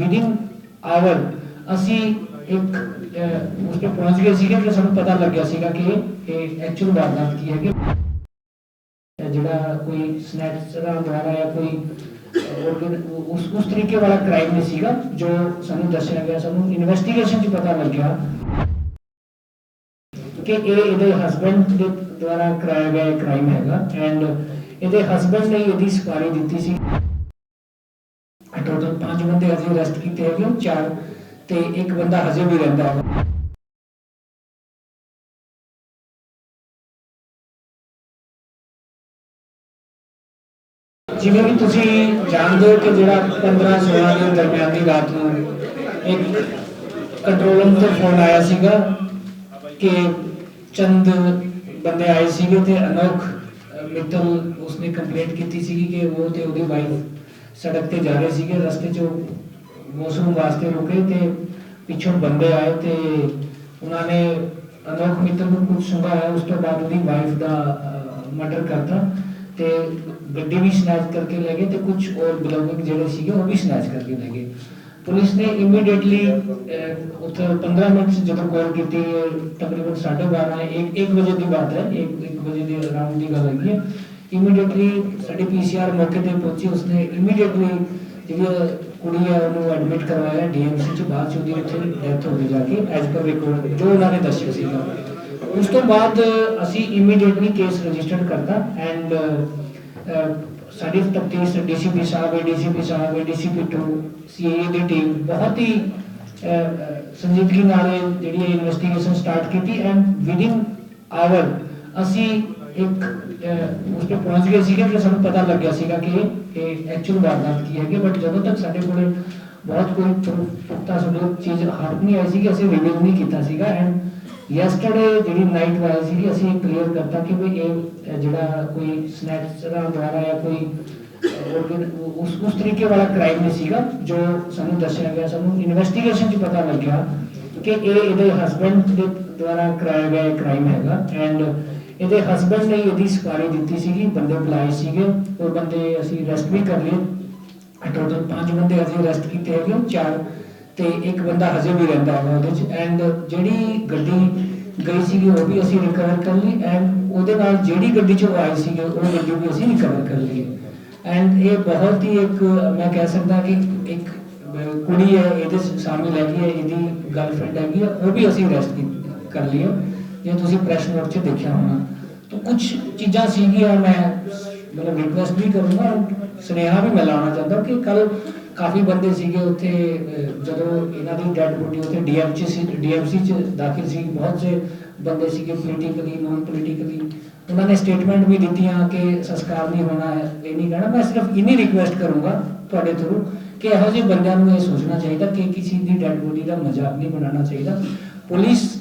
Within hour ਅਸੀਂ ਇੱਕ ਅਹ, ਪਹੁੰਚ ਗਏ ਸੀਗੇ ਕਿ ਸਾਨੂੰ ਪਤਾ ਲੱਗਿਆ ਸੀਗਾ ਕਿ ਇਹ ਐਕਚੁਅਲ ਵਾਰਦਾਤ ਕੀ ਹੈ ਕਿ ਜਿਹੜਾ ਕੋਈ ਸਨੈਚਰਾਂ ਦੁਆਰਾ ਜਾਂ ਕੋਈ ਉਸ ਉਸ ਤਰੀਕੇ ਵਾਲਾ ਕ੍ਰਾਈਮ ਨਹੀਂ ਸੀਗਾ ਜੋ ਸਾਨੂੰ ਦੱਸਿਆ ਗਿਆ ਸਾਨੂੰ ਇਨਵੈਸਟੀਗੇਸ਼ਨ 'ਚ ਪਤਾ ਲੱਗਿਆ ਕਿ ਇਹ ਇਹਦੇ ਹਸਬੰਡ ਦੇ ਦੁਆਰਾ ਕਰਾਇਆ ਗਿਆ ਕ੍ਰਾਈਮ ਹੈਗਾ। ਐਂਡ ਇਹਦੇ ਹਸਬੰਡ ਨੇ ਇਹਦੀ ਸਫਾਰੀ ਦਿੱਤੀ ਸੀ। ਟੋਟਲ ਪੰਜ ਬੰਦੇ ਅਜੇ ਅਰੈਸਟ ਕੀਤੇ ਹੈਗੇ ਹਨ, ਚਾਰ ਤੇ ਇੱਕ ਬੰਦਾ ਹਜੇ ਵੀ ਰਹਿੰਦਾ ਹੈ ਜਿਵੇਂ ਕਿ ਤੁਸੀਂ ਜਾਣਦੇ ਹੋ ਕਿ ਜਿਹੜਾ 15 16 ਦੇ ਦਰਮਿਆਨ ਰਾਤ ਨੂੰ ਇੱਕ ਕੰਟਰੋਲ ਰੂਮ ਤੋਂ ਫੋਨ ਆਇਆ ਸੀਗਾ ਕਿ ਚੰਦ ਬੰਦੇ ਆਏ ਸੀਗੇ ਤੇ ਅਨੋਖ ਅਹ, ਮਿੱਤਲ ਉਸਨੇ ਕੰਪਲੇਂਟ ਕੀਤੀ ਸੀਗੀ ਕਿ ਉਹ ਤੇ ਉਹਦੀ ਵਾਈਫ ਸੜਕ ਤੇ ਜਾ ਰਹੇ ਸੀਗੇ ਰਸਤੇ 'ਚ ਮੌਸਮ ਵਾਸਤੇ ਰੁਕੇ ਤੇ ਪਿੱਛੋਂ ਬੰਦੇ ਆਏ ਤੇ ਉਹਨਾਂ ਨੇ ਅਨੋਖ ਮਿੱਤਲ ਨੂੰ ਕੁਝ ਸੁਣਾਇਆ ਉਸ ਤੋਂ ਬਾਅਦ ਉਹਦੀ ਵਾਈਫ ਦਾ ਮਰਡਰ ਕਰਤਾ ਤੇ ਗੱਡੀ ਵੀ ਸਨੈਚ ਕਰਕੇ ਲੈ ਗਏ ਤੇ ਕੁਝ ਹੋਰ ਬਿਲੋਂਗਿੰਗ ਜਿਹੜੇ ਸੀਗੇ ਉਹ ਵੀ ਸਨੈਚ ਕਰਕੇ ਲੈ ਗਏ ਪੁਲਿਸ ਨੇ ਇਮੀਡੀਏਟਲੀ ਉੱਥੇ 15 ਮਿੰਟ 'ਚ ਜਦੋਂ ਕਾਲ ਕੀਤੀ ਅਹ, ਤਕਰੀਬਨ 12:30 ਇੱਕ 1 ਵਜੇ ਦੀ ਬਾਤ ਹੈ 1 1 ਵਜੇ ਦੇ ਅਰਾਊਂਡ ਦੀ ਗੱਲ ਹੈਗੀ ਹੈ ਇਮੀਡੀਏਟਲੀ ਸਾਡੀ ਪੀਸੀਆਰ ਮੌਕੇ ਤੇ ਪਹੁੰਚੀ ਉਸਨੇ ਇਮੀਡੀਏਟਲੀ ਜਿਹੜੀ ਉਹ ਕੁੜੀ ਹੈ ਉਹਨੂੰ ਐਡਮਿਟ ਕਰਵਾਇਆ ਡੀਐਮਸੀ ਚ ਬਾਅਦ ਚ ਉਹਦੀ ਉੱਥੇ ਡੈਥ ਹੋ ਗਈ ਜਾ ਕੇ ਐਜ਼ ਪਰ ਰਿਕਾਰਡ ਜੋ ਉਹਨਾਂ ਨੇ ਦੱਸਿਆ ਸੀਗਾ। ਉਸ ਤੋਂ ਬਾਅਦ ਅਸੀਂ ਇਮੀਡੀਏਟਲੀ ਕੇਸ ਰਜਿਸਟਰਡ ਕਰਤਾ ਐਂਡ ਸਾਡੀ ਤਫਤੀਸ਼ DCP sahib DCP sahib DCP 2 CA ਦੀ ਟੀਮ ਬਹੁਤ ਹੀ ਅਹ, ਅਹ, ਸੰਜੀਦਗੀ ਨਾਲ ਇਹ ਜਿਹੜੀ ਇਨਵੈਸਟੀਗੇਸ਼ਨ ਸਟਾਰਟ ਕੀਤੀ ਐਂਡ ਵਿਦਿਨ ਆਵਰ ਅਸੀਂ ਇੱਕ ਅਹ, ਉਸ ਤੇ ਪਹੁੰਚ ਗਏ ਸੀਗੇ ਕਿ ਸਾਨੂੰ ਪਤਾ ਲੱਗਿਆ ਸੀਗਾ ਕਿ ਇਹ ਐਕਚੁਅਲ ਵਾਰਦਾਤ ਕੀ ਹੈਗੀ ਬਟ ਜਦੋਂ ਤੱਕ ਸਾਡੇ ਕੋਲੇ ਬਹੁਤ ਕੋਈ proof, ਪੁਖਤਾ ਸਬੂਤ ਚੀਜ਼ ਹੱਥ ਨਹੀਂ ਆਈ ਸੀ ਕਿ ਅਸੀਂ ਰਿਵੀਲ ਨਹੀਂ ਕੀਤਾ ਸੀਗਾ ਐਂਡ ਯੈਸਟਰਡੇ ਜਿਹੜੀ ਨਾਈਟ ਵਾਈ ਸੀ ਅਸੀਂ ਕਲੀਅਰ ਕਰਤਾ ਕਿ ਵੀ ਇਹ ਅਹ, ਜਿਹੜਾ ਕੋਈ ਸਨੈਚਰਾਂ ਦੁਆਰਾ ਜਾਂ ਕੋਈ ਅਹ, organ- ਉਸ ਉਸ ਤਰੀਕੇ ਵਾਲਾ ਕ੍ਰਾਈਮ ਨਹੀਂ ਸੀਗਾ ਜੋ ਸਾਨੂੰ ਦੱਸਿਆ ਗਿਆ ਸਾਨੂੰ ਇਨਵੈਸਟੀਗੇਸ਼ਨ 'ਚ ਪਤਾ ਲੱਗਿਆ ਕਿ ਇਹ ਇਹਦੇ ਹਸਬੰਡ ਦੇ ਦੁਆਰਾ ਕਰਾਇਆ ਗਿਆ ਕ੍ਰਾਈਮ ਹੈਗਾ ਐਂਡ ਇਹਦੇ ਹਸਬੰਡ ਨੇ ਇਹਦੀ ਸਫਾਰੀ ਦਿੱਤੀ ਸੀਗੀ, ਬੰਦੇ ਬੁਲਾਏ ਸੀਗੇ, ਉਹ ਬੰਦੇ ਅਸੀਂ ਅਰੈਸਟ ਵੀ ਕਰ ਲਏ। ਟੋਟਲ ਪੰਜ ਬੰਦੇ ਅਸੀਂ ਅਰੈਸਟ ਕੀਤੇ ਹੈਗੇ, ਚਾਰ, ਤੇ ਇੱਕ ਬੰਦਾ ਹਜੇ ਵੀ ਰਹਿੰਦਾ ਹੈ ਉਹਦੇ ਚ। ਐਂਡ ਜਿਹੜੀ ਗੱਡੀ ਗਈ ਸੀਗੀ, ਉਹ ਵੀ ਅਸੀਂ ਰਿਕਵਰ ਕਰ ਲਈ ਐਂਡ ਉਹਦੇ ਨਾਲ ਜਿਹੜੀ ਗੱਡੀ ਚ ਉਹ ਆਈ ਸੀਗੇ, ਉਹ ਗੱਡੀ ਵੀ ਅਸੀਂ ਰਿਕਵਰ ਕਰ ਲਈ ਐਂਡ ਇਹ ਬਹੁਤ ਹੀ ਇੱਕ, ਮੈਂ ਕਹਿ ਸਕਦਾ ਕਿ ਇੱਕ ਕੁੜੀ ਹੈ, ਇਹਦੇ ਚ ਸ਼ਾਮਿਲ ਹੈਗੀ ਹੈ ਇਹਦੀ ਗਰਲਫ੍ਰੈਂਡ ਹੈਗੀ ਹੈ, ਉਹ ਵੀ ਅਸੀਂ ਅਰੈਸਟ ਕਰ ਲਈ ਹੈ। ਜੇ ਤੁਸੀਂ ਪ੍ਰੈਸ ਨੋਟ 'ਚ ਦੇਖਿਆ ਹੋਣਾ ਤਾਂ ਕੁਝ ਚੀਜ਼ਾਂ ਸੀਗੀਆਂ ਮੈਂ ਮਤਲਬ ਰਿਕੁਐਸਟ ਵੀ ਕਰੂੰਗਾ ਸੁਨੇਹਾ ਵੀ ਮੈਂ ਲਾਉਣਾ ਚਾਹੁੰਦਾ ਕਿ ਕੱਲ ਕਾਫੀ ਬੰਦੇ ਸੀਗੇ ਉੱਥੇ ਅਹ, ਜਦੋਂ ਇਹਨਾਂ ਦੀ ਡੈਡ ਬੋਡੀ ਉੱਥੇ ਡੀਐਮਸੀ ਸੀ ਡੀਐਮਸੀ 'ਚ ਦਾਖਲ ਸੀ ਬਹੁਤ ਸੇ ਬੰਦੇ ਸੀਗੇ ਪੋਲੀਟੀਕਲੀ ਨਾਨ ਪੋਲੀਟੀਕਲੀ ਉਹਨਾਂ ਨੇ ਸਟੇਟਮੈਂਟ ਵੀ ਦਿੱਤੀਆਂ ਕਿ ਸੰਸਕਾਰ ਨਹੀਂ ਹੋਣਾ ਹੈ ਇਹ ਨਹੀਂ ਕਹਿਣਾ ਮੈਂ ਸਿਰਫ ਇੰਨੀ ਰਿਕੁਐਸਟ ਕਰੂੰਗਾ ਤੁਹਾਡੇ ਥਰੂ ਕਿ ਇਹੋ ਜਿਹੇ ਬੰਦਿਆਂ ਨੂੰ ਇਹ ਸੋਚਣਾ ਚਾਹੀਦਾ ਕਿ ਕਿਸੇ ਦੀ ਡੈਡ ਬੋਡੀ ਦਾ ਮਜ਼ਾਕ ਨਹੀਂ ਬਣਾਉਣਾ ਚਾਹੀਦਾ ਪੁਲਿਸ ਅਹ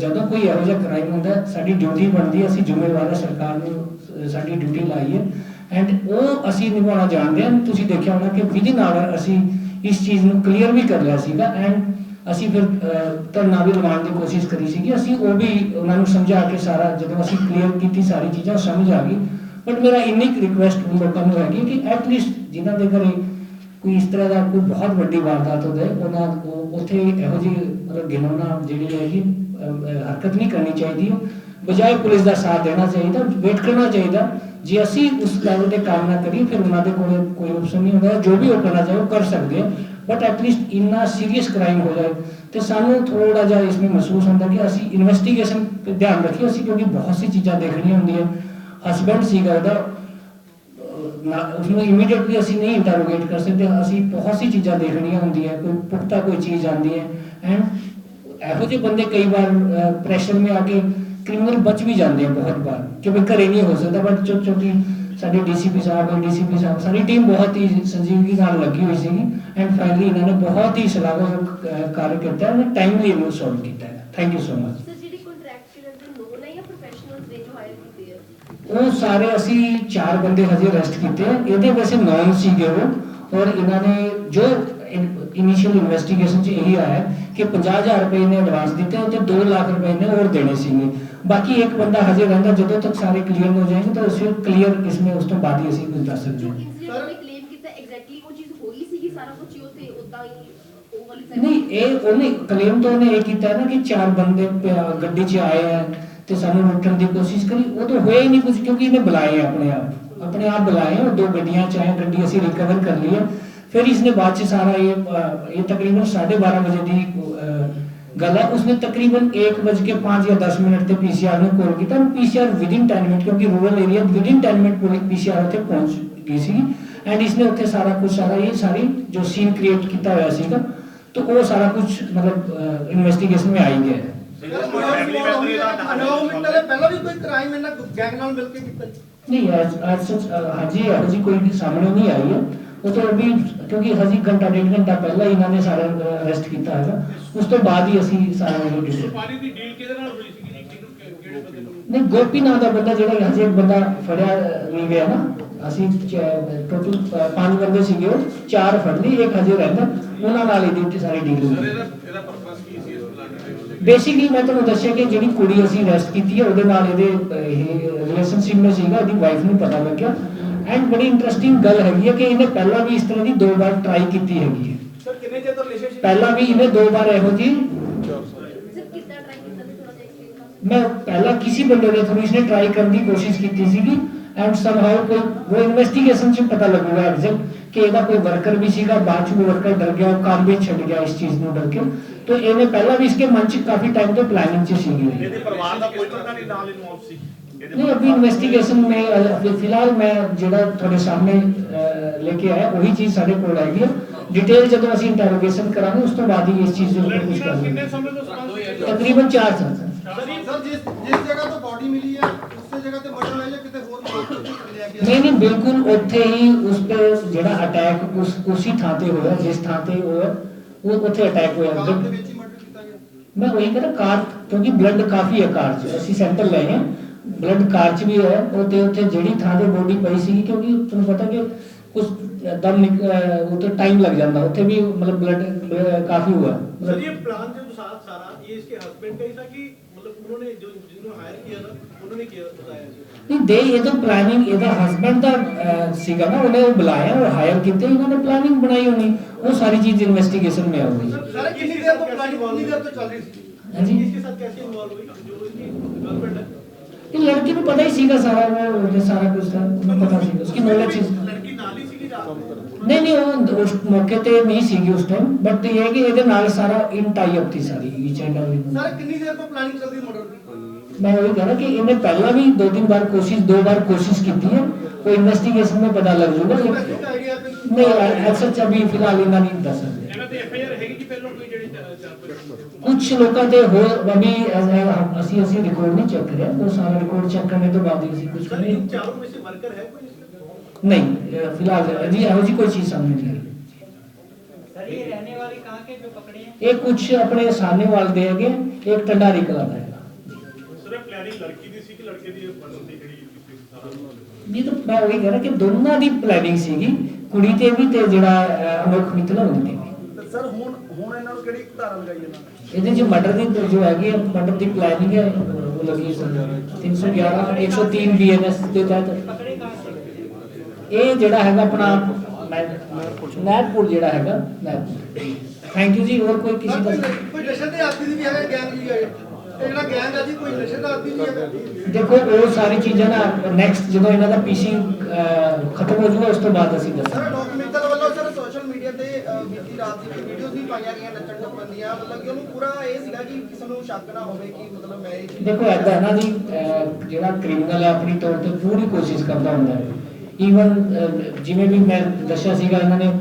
ਜਦੋਂ ਕੋਈ ਇਹੋ ਜਿਹਾ ਕ੍ਰਾਈਮ ਹੁੰਦਾ, ਸਾਡੀ ਡਿਊਟੀ ਬਣਦੀ ਹੈ, ਅਸੀਂ ਜ਼ਿੰਮੇਵਾਰ ਹਾਂ, ਸਰਕਾਰ ਨੂੰ ਸਾਡੀ ਡਿਊਟੀ ਲਾਈ ਹੈ ਐਂਡ ਉਹ ਅਸੀਂ ਨਿਭਾਉਣਾ ਜਾਣਦੇ ਹਾਂ। ਤੁਸੀਂ ਦੇਖਿਆ ਹੋਣਾ ਕਿ ਵਿਦਿਨ ਆਵਰ ਅਸੀਂ ਇਸ ਚੀਜ਼ ਨੂੰ ਕਲੀਅਰ ਵੀ ਕਰ ਲਿਆ ਸੀਗਾ। ਐਂਡ ਅਸੀਂ ਫਿਰ ਧਰਨਾ ਵੀ ਲਗਾਉਣ ਦੀ ਕੋਸ਼ਿਸ਼ ਕਰੀ ਸੀਗੀ। ਅਸੀਂ ਉਹ ਵੀ ਉਹਨਾਂ ਨੂੰ ਸਮਝਾ ਕੇ ਸਾਰਾ, ਜਦੋਂ ਅਸੀਂ ਕਲੀਅਰ ਕੀਤੀ ਸਾਰੀ ਚੀਜ਼ਾਂ ਸਮਝ ਆ ਗਈ। ਬਟ ਮੇਰਾ ਇੰਨੀ ਰਿਕੁਐਸਟ ਲੋਕਾਂ ਨੂੰ ਹੈਗੀ ਕਿ ਐਟ ਲੀਸਟ ਜਿਨ੍ਹਾਂ ਦੇ ਘਰੇ ਕੋਈ ਇਸ ਤਰ੍ਹਾਂ ਦਾ ਕੋਈ ਬਹੁਤ ਵੱਡੀ ਵਾਰਦਾਤ ਹੋ, ਉਹਨਾਂ ਉਹ ਉੱਥੇ ਇਹੋ ਜਿਹੀ ਮਤਲਬ ਗਿਣੋਣਾ ਜਿਹੜੀ ਹੈਗੀ ਹਰਕਤ ਨਹੀਂ ਕਰਨੀ ਚਾਹੀਦੀ ਬਜਾਏ ਪੁਲਿਸ ਦਾ ਸਾਥ ਦੇਣਾ ਚਾਹੀਦਾ, ਵੇਟ ਕਰਨਾ ਚਾਹੀਦਾ। ਜੇ ਅਸੀਂ ਉਸ ਲੈਵਲ ਤੇ ਕੰਮ ਨਾ ਕਰੀਏ, ਫਿਰ ਉਹਨਾਂ ਦੇ ਕੋਲ ਕੋਈ ਆਪਸ਼ਨ ਨਹੀਂ ਹੁੰਦਾ। ਜੋ ਵੀ ਉਹ ਕਰਨਾ ਚਾਹੇ ਉਹ ਕਰ ਸਕਦੇ ਆ। ਬਟ ਐਟਲੀਸਟ ਇੰਨਾ ਸੀਰੀਅਸ ਕ੍ਰਾਈਮ ਹੋ ਜਾਏ, ਤੇ ਸਾਨੂੰ ਥੋੜਾ ਜਿਹਾ ਇਸ ਵਿੱਚ ਮਹਿਸੂਸ ਹੁੰਦਾ ਕਿ ਅਸੀਂ ਇਨਵੈਸਟੀਗੇਸ਼ਨ ਤੇ ਧਿਆਨ ਰੱਖੀਏ। ਅਸੀਂ ਕਿਉਂਕਿ ਬਹੁਤ ਸੀ ਚੀਜ਼ਾਂ ਦੇਖਣੀਆਂ ਹੁੰਦੀਆਂ। ਹਸਬੰਡ ਸੀਗਾ ਉਹਦਾ ਉਸਨੂੰ ਇਮੀਡੀਏਟਲੀ ਅਸੀਂ ਨਹੀਂ ਇੰਟਰੋਗੇਟ ਕਰ ਸਕਦੇ, ਅਸੀਂ ਬਹੁਤ ਸੀ ਚੀਜ਼ਾਂ ਦੇਖਣੀਆਂ ਹੁੰਦੀਆਂ, ਕੋਈ ਪੁਖਤਾ ਕੋਈ ਚੀਜ਼ ਆਉਂਦੀ ਹੈ ਐਂਡ ਇਹੋ ਜਿਹੇ ਬੰਦੇ ਕਈ ਵਾਰ ਪ੍ਰੈਸ਼ਰ में ਆਕੇ ਕ੍ਰਿਮੀਨਲ ਬਚ ਵੀ ਜਾਂਦੇ ਆ ਬਹੁਤ ਵਾਰ ਕਿਉਂਕਿ ਘਰੇ ਨਹੀਂ ਹੋ ਸਕਦਾ, ਬਟ ਚੋ, ਚੋਕੀ ਸਾਡੇ ਡੀਸੀਪੀ ਸਾਹਿਬ ਡੀਸੀਪੀ ਸਾਹਿਬ, ਸਾਰੀ ਟੀਮ ਬਹੁਤ ਹੀ ਸੰਜੀਵਗੀ ਨਾਲ ਲੱਗੀ ਹੋਈ ਸੀਗੀ ਐਂਡ ਫਾਈਨਲੀ ਇਹਨਾਂ ਨੇ ਬਹੁਤ ਹੀ ਸ਼ਲਾਘਾਯੋਗ ਕਾਰਜ ਕੀਤਾ ਹੈ ਟਾਈਮਲੀ ਇਹਨੂੰ ਸੋਲਵ ਕੀਤਾ ਹੈ। Thank you so much sir ਜਿਹੜੀ ਕੰਟਰੈਕਚੁਅਲ ਦੇ ਨੋਨ ਹੈ ਜਾਂ ਪ੍ਰੋਫੈਸ਼ਨਲਸ ਨੇ ਜੋ ਹਾਇਰ ਕੀਤੇ ਆ ਉਹ ਸਾਰੇ ਅਸੀਂ ਚਾਰ ਬੰਦੇ ਹਜੇ ਅਰੈਸਟ ਕੀਤੇ। ਆ ਇਹਦੇ ਵੈਸੇ ਨੌਨ ਸੀਗੇ ਉਹ। ਔਰ ਇਹਨਾਂ ਨੇ ਜੋ ਇਨੀਸ਼ੀਅਲ ਇਨਵੈਸਟੀਗੇਸ਼ਨ 'ਚ ਇਹੀ ਆਇਆ ਕਿ 50000 ਰੁਪਏ ਨੇ ਐਡਵਾਂਸ ਦਿੱਤੇ ਤੇ 2 ਲੱਖ ਰੁਪਏ ਨੇ ਹੋਰ ਦੇਣੇ ਸੀਗੇ। ਬਾਕੀ ਇੱਕ ਬੰਦਾ ਹਜੇ ਰਹਿੰਦਾ ਜਦੋਂ ਤੱਕ ਸਾਰੇ ਕਲੀਅਰ ਹੋ ਜਾਣਗੇ ਤਾਂ ਅਸੀਂ ਕਲੀਅਰ ਇਸਮੇ ਉਸ ਤੋਂ ਬਾਅਦ ਹੀ ਅਸੀਂ ਕੁਝ ਦੱਸ ਸਕਦੇ ਹਾਂ। ਨੇ ਕਲੇਮ ਕੀਤਾ ਐਗਜ਼ੈਕਟਲੀ ਉਹ ਚੀਜ਼ ਹੋਈ ਸੀਗੀ ਸਾਰਾ ਕੁਝ ਹੀ ਉੱਥੇ ਉਦਾਂ ਹੀ ਨਹੀਂ ਇਹ ਉਹਨੇ ਕਲੇਮ ਤਾਂ ਉਹਨੇ ਇਹ ਕੀਤਾ ਨਾ ਕਿ ਚਾਰ ਬੰਦੇ ਗੱਡੀ 'ਚ ਆਏ ਆ। ਤੇ ਸਾਨੂੰ ਲੁੱਟਣ ਦੀ ਕੋਸ਼ਿਸ਼ ਕਰੀ ਉਹ ਤਾਂ ਹੋਇਆ ਹੀ ਨਹੀਂ ਕੁਝ ਕਿਉਂਕਿ ਇਹਨੇ ਬੁਲਾਏ ਆ ਆਪਣੇ ਆਪ ਆਪਣੇ ਆਪ ਬੁਲਾਏ ਆ, ਉਹ ਦੋ ਗੱਡੀਆਂ 'ਚ ਆਏ ਗੱਡੀ ਅਸੀਂ ਰਿਕਵਰ ਕਰ ਲਈ ਹੈ ਫਿਰ ਇਸਨੇ ਬਾਅਦ 'ਚ ਸਾਰਾ ਇਹ ਅ, ਇਹ ਤਕਰੀਬਨ 12:30 ਵਜੇ ਦੀ ਅ, ਗੱਲ ਹੈ ਉਸਨੇ ਤਕਰੀਬਨ 1:05 ਜਾਂ 10 ਮਿੰਟ ਤੇ ਪੀਸੀਆਰ ਨੂੰ ਕਾਲ ਕੀਤਾ ਪੀਸੀਆਰ ਵਿਦਿਨ 10 ਮਿੰਟ ਕਿਉਂਕਿ rural area within 10 minute police PCR ਉੱਥੇ ਪਹੁੰਚ ਗਈ ਸੀ ਐਂਡ ਇਸਨੇ ਉੱਥੇ ਸਾਰਾ ਕੁਝ ਸਾਰਾ ਇਹ ਸਾਰੀ ਜੋ ਸੀਨ ਕ੍ਰੀਏਟ ਕੀਤਾ ਹੋਇਆ ਸੀਗਾ तो वो सारा कुछ मतलब इन्वेस्टिगेशन में आ ही गया है ਪਹਿਲਾਂ ਵੀ ਕੋਈ ਸੱਚ ਹਾਜੀ ਹਾਜੀ ਕੋਈ ਵੀ ਸਾਹਮਣੇ ਨਹੀਂ ਆਈ ਹੈ। ਉਹ ਤੋਂ ਅਭੀ ਕਿਉਂਕਿ ਹਜੀ ਘੰਟਾ ਡੇਢ ਘੰਟਾ ਪਹਿਲਾਂ ਇਹਨਾਂ ਨੇ ਸਾਰਾ ਅਰੈਸਟ ਕੀਤਾ ਹੈਗਾ। ਉਸ ਤੋਂ ਬਾਅਦ ਹੀ ਅਸੀਂ ਸਾਰਾ ਉਹ ਡਿਟੇਲ ਨਹੀਂ ਗੋਪੀ ਨਾਂ ਦਾ ਬੰਦਾ ਜਿਹੜਾ ਹਜੇ ਇੱਕ ਬੰਦਾ ਫੜਿਆ ਨਹੀਂ ਗਿਆ ਨਾ। ਅਸੀਂ ਟੋਟਲ ਪੰਜ ਬੰਦੇ ਸੀਗੇ ਚਾਰ ਫੜ ਲਈ ਇੱਕ ਹਜੇ ਰਹਿੰਦਾ। ਉਹਨਾਂ ਨਾਲ ਹੀ ਡਿਊਟੀ ਸਾਰੀ ਡੀਲ ਹੋਈ। ਸਰ ਬੇਸਿਕਲੀ ਮੈਂ ਤੁਹਾਨੂੰ ਦੱਸਿਆ ਕਿ ਜਿਹੜੀ ਕੁੜੀ ਅਸੀਂ ਅਰੈਸਟ ਕੀਤੀ ਹੈ ਉਹਦੇ ਨਾਲ ਇਹਦੇ ਇਹ ਰਿਲੇਸ਼ਨਸ਼ਿਪ ਵਿੱਚ ਸੀਗਾ ਇਹਦੀ ਵਾਈਫ ਨੂੰ ਪਤਾ ਲੱਗਿਆ। ਐਂਡ ਬੜੀ ਇੰਟਰਸਟਿੰਗ ਗੱਲ ਹੈਗੀ ਹੈ ਕਿ ਇਹਨੇ ਪਹਿਲਾਂ ਵੀ ਇਸ ਤਰ੍ਹਾਂ ਦੀ ਦੋ ਵਾਰ ਟਰਾਈ ਕੀਤੀ ਹੈਗੀ ਹੈ। ਸਰ ਕਿੰਨੇ ਚਿਰ ਤੋਂ ਰਿਲੇਸ਼ਨਸ਼ਿਪ ਪਹਿਲਾਂ ਵੀ ਇਹਨੇ ਦੋ ਵਾਰ ਇਹੋ ਜੀ ਮੈਂ ਪਹਿਲਾਂ ਕਿਸੇ ਬੰਦੇ ਦੇ ਥਰੂ ਇਸਨੇ ਟਰਾਈ ਕਰਨ ਦੀ ਕੋਸ਼ਿਸ਼ ਕੀਤੀ ਸੀਗੀ ਐਂਡ ਸਮਹਾਉ ਕੋਈ ਉਹ ਇਨਵੈਸਟੀਗੇਸ਼ਨ ਚ ਪਤਾ ਲੱਗੂਗਾ ਐਗਜ਼ੈਕਟ ਕਿ ਇਹਦਾ ਕੋਈ ਵਰਕਰ ਵੀ ਸੀਗਾ ਬਾਅਦ ਚ ਵਰਕਰ ਡਰ ਗਿਆ ਉਹ ਕੰਮ ਵੀ ਛੱਡ ਗਿਆ ਇਸ ਚੀਜ਼ ਨੂੰ ਡਰ ਕੇ। तो इन्हें पहला भी इसके मन च काफी टाइम तो प्लानिंग च सीगी नहीं अभी इन्वेस्टिगेशन में फिलहाल मैं जेड़ा ਤੁਹਾਡੇ ਸਾਹਮਣੇ लेके आया ਉਹੀ ਚੀਜ਼ ਸਾਡੇ ਕੋਲ ਆਈ ਹੈ। ਡਿਟੇਲ ਜਦੋਂ ਅਸੀਂ ਇੰਟਰੋਗੇਸ਼ਨ ਕਰਾਂਗੇ ਉਸ ਤੋਂ ਬਾਅਦ ਹੀ ਇਸ ਚੀਜ਼ ਨੂੰ ਕੁਝ ਕਰਾਂਗੇ ਤਕਰੀਬਨ 4 ਸਾਲ। ਸਰ ਸਰ ਜਿਸ ਜਿਸ ਜਗ੍ਹਾ ਤੋਂ ਬਾਡੀ ਮਿਲੀ ਹੈ ਉਸੇ ਜਗ੍ਹਾ ਤੇ ਮਰਡਰ ਹੋਇਆ ਜਾਂ ਕਿਤੇ ਹੋਰ ਮੌਤ ਲਿਆ ਗਿਆ ਨਹੀਂ ਨਹੀਂ ਬਿਲਕੁਲ ਉੱਥੇ ਹੀ ਉਸ ਤੇ ਜਿਹੜਾ ਅਟੈਕ ਉਸ ਉਸੇ ਥਾਂ ਤੇ ਹੋਇਆ ਜਿਸ ਥਾਂ ਤੇ ਹੋਇਆ ਉਹ ਉੱਥੇ ਅਟੈਕ ਹੋਇਆ ਕਾਰ ਦੇ ਜਦ- ਵਿੱਚ ਹੀ ਮਰਡਰ ਕੀਤਾ ਗਿਆ ਮੈਂ ਉਹੀ ਕਹਿੰਦਾ ਕਾਰ ਕਿਉਂਕਿ ਬਲੱਡ ਕਾਫੀ ਹੈ ਕਾਰ 'ਚ ਅਸੀਂ ਸੈਂਟਰ ਲਏ ਹਾਂ ਬਲੱਡ ਕਾਰ 'ਚ ਵੀ ਹੈ ਉੱਥੇ ਉੱਥੇ ਜਿਹੜੀ ਥਾਂ ਤੇ ਬੋਡੀ ਪਈ ਸੀ ਕਿਉਂਕਿ ਤੁਹਾਨੂੰ ਪਤਾ ਕਿ ਕੁਝ ਦਮ ਨਿਕ- ਅਹ, ਉਹ तो टाइम लग जाता ਉੱਥੇ ਵੀ ਮਤਲਬ ਬਲੱਡ ਕਾਫੀ हुआ सर मतलब ये प्लान जो साथ सारा ये इसके हस्बैंड का ही था कि मतलब उन्होंने जो जिन्होंने हायर किया था उन्होंने ਦਾ ਸੀਗਾ ਨਾ ਉਹਨੇ ਉਹ ਬੁਲਾਇਆ ਔਰ ਹਾਇਰ ਕੀਤੇ ਇਹਨਾਂ ਨੇ ਪਲਾਨਿੰਗ ਬਣਾਈ ਹੋਣੀ ਉਹ ਸਾਰੀ ਚੀਜ਼ ਇਨਵੈਸਟੀਗੇਸ਼ਨ ਮੇਂ ਆਉਗੀ ਸਰ ਕਿੰਨੀ ਦੇਰ ਤੋਂ ਪਲਾਨਿੰਗ ਕਿੰਨੀ ਦੇਰ ਤੋਂ ਚੱਲ ਰਹੀ ਸੀ ਹਾਂਜੀ ਇਸ ਦੇ ਸਾਥ ਕੈਸੇ ਇਨਵੋਲਵ ਹੋਈ ਜੋ ਇਸकी ਗਰਲफ्रेंड है ਇਹ ਲੜਕੀ ਨੂੰ ਪਤਾ ਹੀ ਸੀਗਾ ਸਾਰਾ ਉਹ ਸਾਰਾ ਕੁਝ ਦਾ ਪਤਾ ਸੀ ਉਸकी ਨੌਲੇਜ ਸੀ ਲੜਕੀ ਨਹੀਂ ਨਹੀਂ ਉਹ ਉਸ ਮੌਕੇ ਤੇ ਨਹੀਂ ਸੀਗੀ ਉਸ ਟਾਈਮ ਬਟ ਇਹ ਹੈ ਕਿ ਇਹਦੇ ਨਾਲ ਸਾਰਾ ਇਨ ਟਾਈ ਅਪ ਸੀ ਸਾਰੀ ਈਚ ਐਂਡ ਐਵਰੀ ਸਰ ਕਿੰਨੀ ਦੇਰ ਤੋਂ ਪਲਾਨਿੰਗ ਚੱਲਦੀ ਮੋਡਲ ਦੀ? ਮੈਂ ਉਹ ਕਹਿੰਦਾ ਕਿ ਇਹਨੇ ਪਹਿਲਾਂ ਵੀ ਦੋ ਤਿੰਨ ਵਾਰ ਕੋਸ਼ਿਸ਼ ਦੋ ਵਾਰ ਕੋਸ਼ਿਸ਼ ਕੀਤੀ ਹੈ। ਕੋਈ ਇਨਵੈਸਟੀਗੇਸ਼ਨ ਮੇਂ ਪਤਾ ਲੱਗ ਜੂਗਾ ਨਹੀਂ ਐਸਾ ਚਾਬੀ ਫਿਲਹਾਲ ਇਹਨਾਂ ਨਹੀਂ ਦੱਸ ਸਕਦੇ। ਕੁਝ ਲੋਕਾਂ ਦੇ ਹੋਰ ਅਭੀ ਅਸੀਂ ਅਸੀਂ ਰਿਕਾਰਡ ਨਹੀਂ ਚੈੱਕ ਕਰਿਆ ਉਹ ਸਾਰਾ ਰਿਕਾਰਡ ਚੈੱਕ ਕਰਨੇ ਤੋਂ ਬਾਅਦ ਅਸੀਂ ਕੁਝ ਕਰੇ ਚਾਰੋਂ ਵਿੱਚ ਵਰਕਰ ਹੈ ਕੋਈ? नहीं अ, फिलहाल जी ਇਹੋ ਜਿਹੀ ਕੋਈ ਚੀਜ਼ ਸਾਹਮਣੇ ਨਹੀਂ ਆਈ सर ये रहने वाले कहाँ के जो पकड़े हैं ਇਹ ਕੁਝ ਆਪਣੇ ਸਾਹਨੇ ਵਾਲ ਦੇ ਹੈਗੇ ਇੱਕ ਟੰਡਾਰੀ ਕਲਾ ਦਾ ਹੈਗਾ ਸਰ ਪਲੈਨਿੰਗ ਲੜਕੀ ਦੀ ਸੀ ਕਿ ਲੜਕੇ ਦੀ ਬਣਨ ਦੀ ਜਿਹੜੀ ਕੀਤੀ ਸੀ ਸਾਰਾ ਨਹੀਂ ਤਾਂ ਮੈਂ ਉਹੀ ਕਹਿ ਰਿਹਾ ਕਿ ਦੋਨਾਂ ਦੀ ਪਲੈਨਿੰਗ ਸੀਗੀ ਕੁੜੀ ਤੇ ਵੀ ਤੇ ਜਿਹੜਾ ਅ, ਅਨੋਖ ਮਿੱਤਲ ਹੁੰਦੀ ਤੇ ਵੀ ਸਰ ਹੁਣ ਹੁਣ ਇਹਨਾਂ ਨੂੰ ਕਿਹੜੀ ਧਾਰਾ ਲਗਾਈ ਇਹਨਾਂ ਨੇ ਇਹਦੇ ਚ ਮਰਡਰ ਦੀ ਜੋ ਹੈਗੀ ਹੈ ਮਰਡਰ ਦੀ ਪਲੈਨਿੰਗ ਹੈ ਉਹ ਲੱਗੀ ਹੈ 311 103 ਬੀਐਨਐਸ ਦੇ ਤਹਿਤ पकड़े कहाँ से ਇਹ ਜਿਹੜਾ ਹੈਗਾ ਆਪਣਾ ਨੈਟਪੁਰ ਜਿਹੜਾ ਹੈਗਾ ਨੈਟਪੁਰ ਥੈਂਕ ਯੂ ਜੀ ਹੋਰ ਕੋਈ ਕਿਸੇ ਸਰ ਦਾ ਕੋਈ ਨਸ਼ੇ ਦੇ ਆਦੀ ਦੀ ਵੀ ਹੈ ਗੈਂਗ ਵੀ ਹੈ ਜਿਹੜਾ ਗੈਂਗ ਆ ਜੀ ਕੋਈ ਨਸ਼ੇ ਦਾ ਆਦੀ ਵੀ ਹੈ ਦੇਖੋ ਉਹ ਸਾਰੀ ਚੀਜ਼ਾਂ ਨਾ ਨੈਕਸਟ ਜਦੋਂ ਇਹਨਾਂ ਦਾ ਪੀਸੀ ਖਤਮ ਹੋ ਜਾਊਗਾ ਉਸ ਤੋਂ ਬਾਅਦ ਅਸੀਂ ਸਰ ਦੱਸਾਂਗੇ ਡਾਕੂਮੈਂਟਰ ਵੱਲੋਂ ਸਰ ਸੋਸ਼ਲ ਮੀਡੀਆ ਤੇ ਬੀਤੀ ਰਾਤ ਦੀ ਵੀਡੀਓਜ਼ ਵੀ ਪਾਈਆਂ ਗਈਆਂ ਨੱਚਣ ਟੱਪਣ ਦੀਆਂ ਮਤਲਬ ਕਿ ਉਹਨੂੰ ਪੂਰਾ ਇਹ ਸੀਗਾ ਕਿ ਕਿਸੇ ਨੂੰ ਸ਼ੱਕ ਨਾ ਹੋਵੇ ਕਿ ਮਤਲਬ ਮੈਂ ਇਹ ਦੇਖੋ ਐਦਾਂ ਹੈ ਨਾ ਜੀ ਜਿਹੜਾ ਕ੍ਰਿਮੀਨਲ ਹੈ ਆਪਣੀ ਤੌਰ ਤੇ ਪੂਰੀ ਕੋਸ਼ਿਸ਼ ਕਰਦਾ ਹੁੰਦਾ ਹੈ। ਈਵਨ ਜਿਵੇਂ ਵੀ ਮੈਂ ਦੱਸਿਆ ਸੀਗਾ, ਇਹਨਾਂ ਨੇ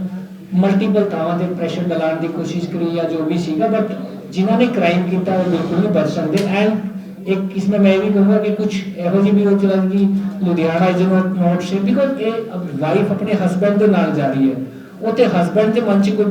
ਮਲਟੀਪਲ ਥਾਵਾਂ ਤੇ ਪ੍ਰੈਸ਼ਰ ਡਾਲਣ ਦੀ ਕੋਸ਼ਿਸ਼ ਕਰੀ ਜਾਂ ਜੋ ਵੀ ਸੀਗਾ ਬਟ ਜਿਨ੍ਹਾਂ ਨੇ ਕ੍ਰਾਈਮ ਕੀਤਾ, ਉਹ ਬਿਲਕੁਲ ਨਹੀਂ ਬਚ ਸਕਦੇ। ਐਂਡ ਇੱਕ ਇਸ ਮੈਂ ਮੈਂ ਵੀ ਕਹੂੰਗਾ ਕਿ ਕੁਝ ਇਹੋ ਜਿਹੀ ਵੀ ਹੋ ਚਲਾ ਕਿ Ludhiana is not not say because ਇਹ ਵਾਈਫ ਆਪਣੇ ਹਸਬੰਡ ਦੇ ਨਾਲ ਜਾ ਰਹੀ ਹੈ। ਉਤੇ ਹਸਬੰਡ ਦੇ ਮਨ 'ਚ ਕੋਈ